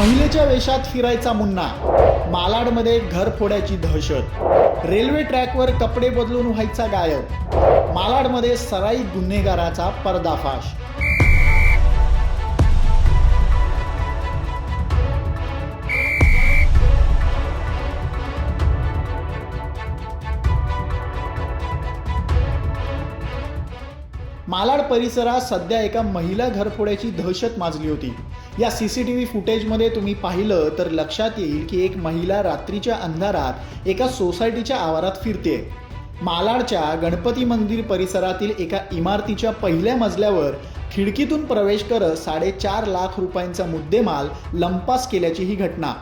महिलेच्या वेशात फिरायचा मुन्ना. मालाडमध्ये घर फोड्याची दहशत. रेल्वे ट्रॅकवर कपडे बदलून व्हायचा गायब. मालाडमध्ये सराई गुन्हेगाराचा पर्दाफाश. मालाड परिसरात सध्या एका महिला घरफोड्याची दहशत माजली होती. या सी सी टी व्ही फुटेजमध्ये तुम्ही पाहिलं तर लक्षात येईल की एक महिला रात्रीच्या अंधारात एका सोसायटीच्या आवारात फिरते. मालाडच्या गणपती मंदिर परिसरातील एका इमारतीच्या पहिल्या मजल्यावर खिडकीतून प्रवेश करत साडेचार लाख रुपयांचा मुद्देमाल लंपास केल्याची ही घटना.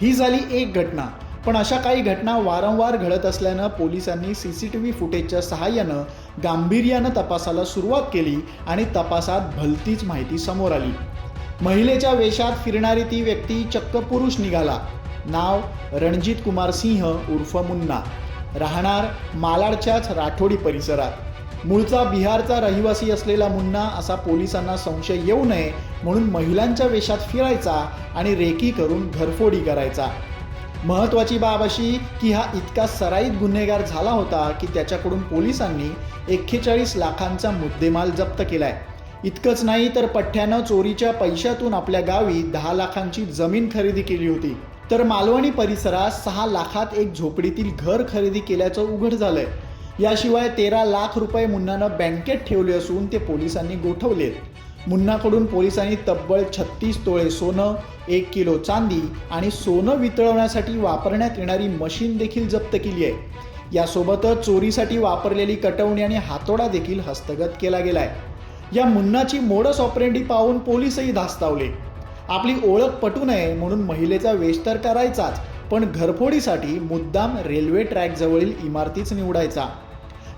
ही झाली एक घटना. पण अशा काही घटना वारंवार घडत असल्यानं पोलिसांनी सी सी टी व्ही फुटेजच्या सहाय्यानं गांभीर्यानं तपासाला सुरुवात केली आणि तपासात भलतीच माहिती समोर आली. महिलेच्या वेशात फिरणारी ती व्यक्ती चक्क पुरुष निघाला. नाव रणजित कुमार सिंह उर्फ मुन्ना. राहणार मालाडच्याच राठोडी परिसरात. मूळचा बिहारचा रहिवासी असलेला मुन्ना असा पोलिसांना संशय येऊ नये म्हणून महिलांच्या वेशात फिरायचा आणि रेकी करून घरफोडी करायचा. महत्वाची बाब अशी की हा इतका सराईत गुन्हेगार झाला होता की त्याच्याकडून पोलिसांनी एक्केचाळीस लाखांचा मुद्देमाल जप्त केलाय. इतकंच नाही तर पठ्ठ्यानं चोरीच्या पैशातून आपल्या गावी दहा लाखांची जमीन खरेदी केली होती. तर मालवणी परिसरात सहा लाखात एक झोपडीतील घर खरेदी केल्याचं उघड झालंय. याशिवाय तेरा लाख रुपये मुन्नानं बँकेत ठेवले असून ते पोलिसांनी गोठवलेत. मुन्नाकडून पोलिसांनी तब्बल छत्तीस तोळे सोनं एक किलो चांदी आणि सोनं वितळवण्यासाठी वापरण्यात येणारी मशीन देखील जप्त केली आहे. यासोबतच चोरीसाठी वापरलेली कटवणी आणि हातोडा देखील हस्तगत केला गेलाय. या मुन्नाची मोडस ऑपरेंडी पाहून पोलीसही धास्तावले. आपली ओळख पटू नये म्हणून महिलेचा वेश तर करायचाच पण घरफोडीसाठी मुद्दाम रेल्वे ट्रॅकजवळील इमारतीच निवडायचा.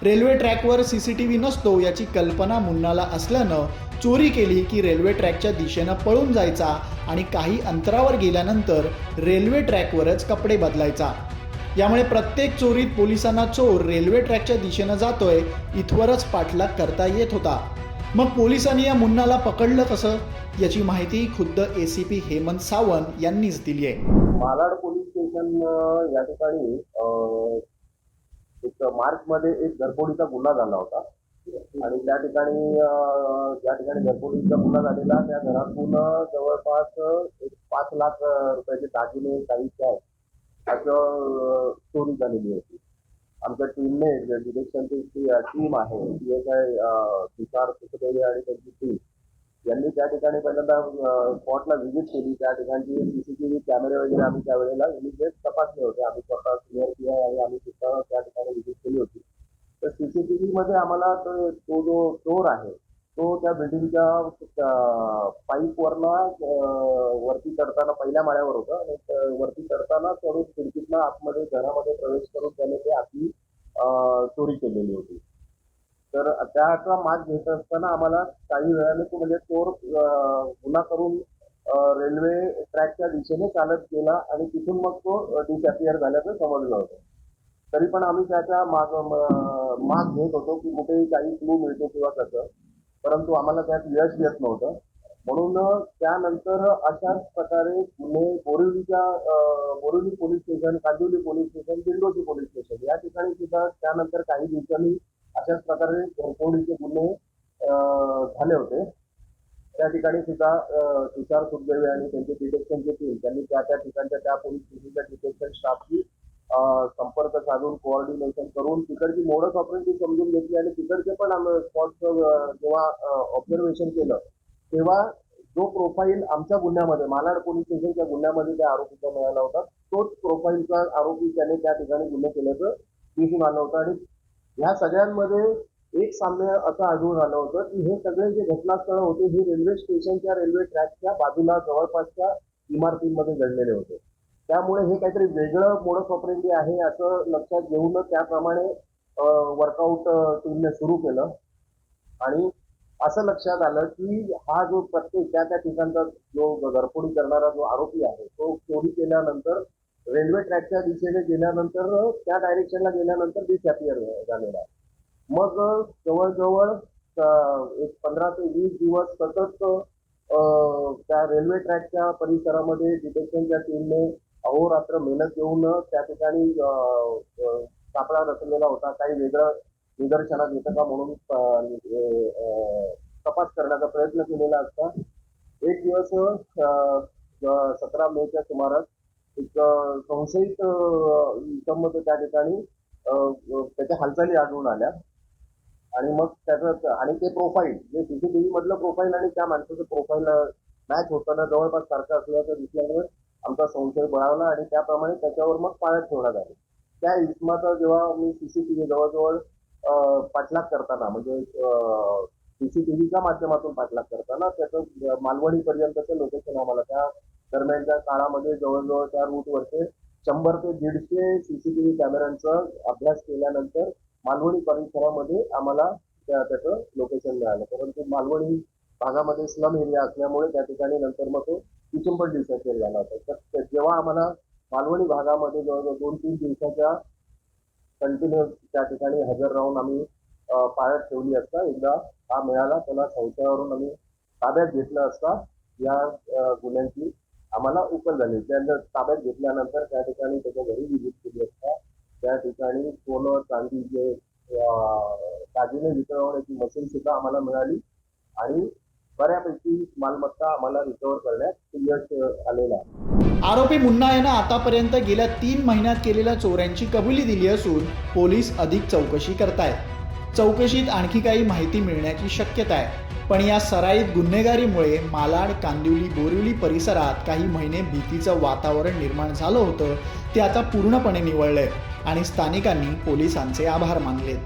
रेल्वे ट्रॅकवर सी सी टी व्ही नसतो याची कल्पना मुन्नाला असल्यानं चोरी केली की रेल्वे ट्रॅकच्या दिशेनं पळून जायचा आणि काही अंतरावर गेल्यानंतर रेल्वे ट्रॅकवरच कपडे बदलायचा. यामुळे प्रत्येक चोरीत पोलिसांना चोर रेल्वे ट्रॅकच्या दिशेनं जातोय इथवरच पाठलाग करता येत होता. मग पोलिसांनी या मुन्नाला पकडलं कसं? याची माहिती खुद्द A C P Hemant Sawant यांनीच दिली आहे. मालाड पोलीस स्टेशन या ठिकाणी एक मार्च मध्ये एक घरफोडीचा गुन्हा झाला होता. आणि त्या ठिकाणी ज्या ठिकाणी घरफोडीचा गुन्हा झालेला त्या घरातून जवळपास एक पाच लाख रुपयाचे दागिने काही आहे असं चोरी झालेली होती. आमच्या टीमने डिरेक्शनची जी टीम आहे ती एक आहे तुषार सुखदेवे आणि त्यांची टीम यांनी त्या ठिकाणी पहिल्यांदा स्पॉटला व्हिजिट केली. त्या ठिकाणची सीसीटीव्ही कॅमेरे वगैरे आम्ही त्यावेळेला इमिजिएट तपासले होते. आम्ही स्वतः क्लिअर केला आणि आम्ही सुद्धा त्या ठिकाणी व्हिजिट केली होती. तर सीसीटीव्ही मध्ये आम्हाला तो तो जो चोर आहे तो त्या बिल्डिंगच्या पाईपवरनं वरती चढताना पहिल्या माळ्यावर होता. आणि वरती चढताना चढून खिडकीतनं आतमध्ये घरामध्ये प्रवेश करून त्याने ते आपली चोरी केलेली होती. तर त्याचा माग घेत असताना आम्हाला काही वेळाने तो म्हणजे चोर गुन्हा करून रेल्वे ट्रॅकच्या दिशेने चालत गेला आणि तिथून मग तो डिसअपिअर झाल्याचं समजलं होतं. तरी पण आम्ही त्याचा माग माग घेत होतो की कुठेही काही क्लू मिळतो किंवा कसं परंतु आम्हाला त्यात यश येत नव्हतं. म्हणून त्यानंतर अशाच प्रकारे गुन्हे बोरिवलीच्या Borivali police station Kandivali police station Dindoshi police station या ठिकाणी सुद्धा त्यानंतर काही दिवसांनी अशाच प्रकारे घरफोडीचे गुन्हे अं, झाले होते. त्या ठिकाणी सुद्धा तुषार सुखदेवे आणि त्यांचे डिटेक्शनची टीम त्यांनी त्या त्या ठिकाणच्या त्या पोलीस स्टेशनच्या डिटेक्शन स्टाफची संपर्क साधून कोऑर्डिनेशन करून तिकडची मोडस ऑपरेटी समजून घेतली आणि तिकडचे पण आम्ही स्पॉटचं जेव्हा ऑब्झर्वेशन केलं तेव्हा जो प्रोफाईल आमच्या गुन्ह्यामध्ये मालाड पोलीस स्टेशनच्या गुन्ह्यामध्ये त्या आरोपीचा मिळाला होता तोच प्रोफाईलचा आरोपी त्याने त्या ठिकाणी गुन्हे केल्याचं दिसून आलं होतं. आणि ह्या सगळ्यांमध्ये एक साम्य असं आढळून आलं होतं की हे सगळे जे घटनास्थळ होते हे रेल्वे स्टेशनच्या रेल्वे ट्रॅकच्या बाजूला जवळपासच्या इमारतींमध्ये घडलेले होते. त्यामुळे हे काहीतरी वेगळं मोडस ऑपरेंडी आहे असं लक्षात घेऊन त्याप्रमाणे वर्कआउट टीमने सुरू केलं. आणि असं लक्षात आलं की हा जो प्रत्येक त्या त्या ठिकाणचा जो घरफोडी करणारा जो आरोपी आहे तो चोरी केल्यानंतर रेल्वे ट्रॅकच्या दिशेने गेल्यानंतर त्या डायरेक्शनला गेल्यानंतर डिसअपियर झालेला आहे. मग जवळजवळ एक पंधरा ते वीस दिवस सतत त्या रेल्वे ट्रॅकच्या परिसरामध्ये डिटेक्शनच्या टीमने अहोरात्र मेहनत घेऊन त्या ठिकाणी सापळा रचलेला होता. काही वेगळं निदर्शनात येतं का म्हणून तपास करण्याचा प्रयत्न केलेला असता. एक दिवस सतरा मेच्या सुमारास एक संशयित अं, त्या ठिकाणी त्याच्या हालचाली आढळून आल्या. आणि मग त्याचं आणि ते प्रोफाईल जे सीसीटीव्ही मधलं प्रोफाईल आणि त्या माणसाचं प्रोफाईल मॅच होताना जवळपास सारखं असल्याचं दिसल्यामुळे आमचा संशय बळावला आणि त्याप्रमाणे त्याच्यावर मग पाळत ठेवण्यात आले. त्या इसमाचा जेव्हा मी सीसीटीव्ही जवळजवळ पाठलाग करताना म्हणजे सीसीटीव्हीच्या माध्यमातून पाठलाग करताना त्याचं मालवणीपर्यंतचं लोकेशन आम्हाला त्या दरम्यानच्या काळामध्ये जवळजवळ त्या रूटवरचे शंभर ते दीडशे सीसीटीव्ही कॅमेऱ्यांचा अभ्यास केल्यानंतर मालवणी परिसरामध्ये आम्हाला त्या त्याचं लोकेशन मिळालं. परंतु मालवणी भागामध्ये स्लम एरिया असल्यामुळे त्या ठिकाणी नंतर मग तो किचनपट डिसअपिअर झाला होता. तर जेव्हा आम्हाला मालवणी भागामध्ये जवळजवळ दोन तीन दिवसाच्या कंटिन्युअस त्या ठिकाणी हजर राहून आम्ही पाळत ठेवली असता एकदा हा मिळाला त्याला संशयावरून आम्ही ताब्यात घेतलं असता या गुन्ह्यांची आम्हाला उकल झाली. त्यानंतर ताब्यात घेतल्यानंतर त्या ठिकाणी त्याच्या घरी विजिट केली असता. त्या ठिकाणी सोनं चांदी जे दागिने वितळवण्याची मशीन सुद्धा आम्हाला मिळाली. आणि बऱ्यापैकी मालमत्ता आम्हाला रिकव्हर करण्यात यश आलेलं आहे. आरोपी मुन्ना यानं आतापर्यंत गेल्या तीन महिन्यात केलेल्या चोऱ्यांची कबुली दिली असून पोलीस अधिक चौकशी करतायत. चौकशीत आणखी काही माहिती मिळण्याची शक्यता आहे. पण या सराईत गुन्हेगारीमुळे मालाड कांदिवली बोरिवली परिसरात काही महिने भीतीचं वातावरण निर्माण झालं होतं ते आता पूर्णपणे निवळलंय आणि स्थानिकांनी पोलिसांचे आभार मानलेत.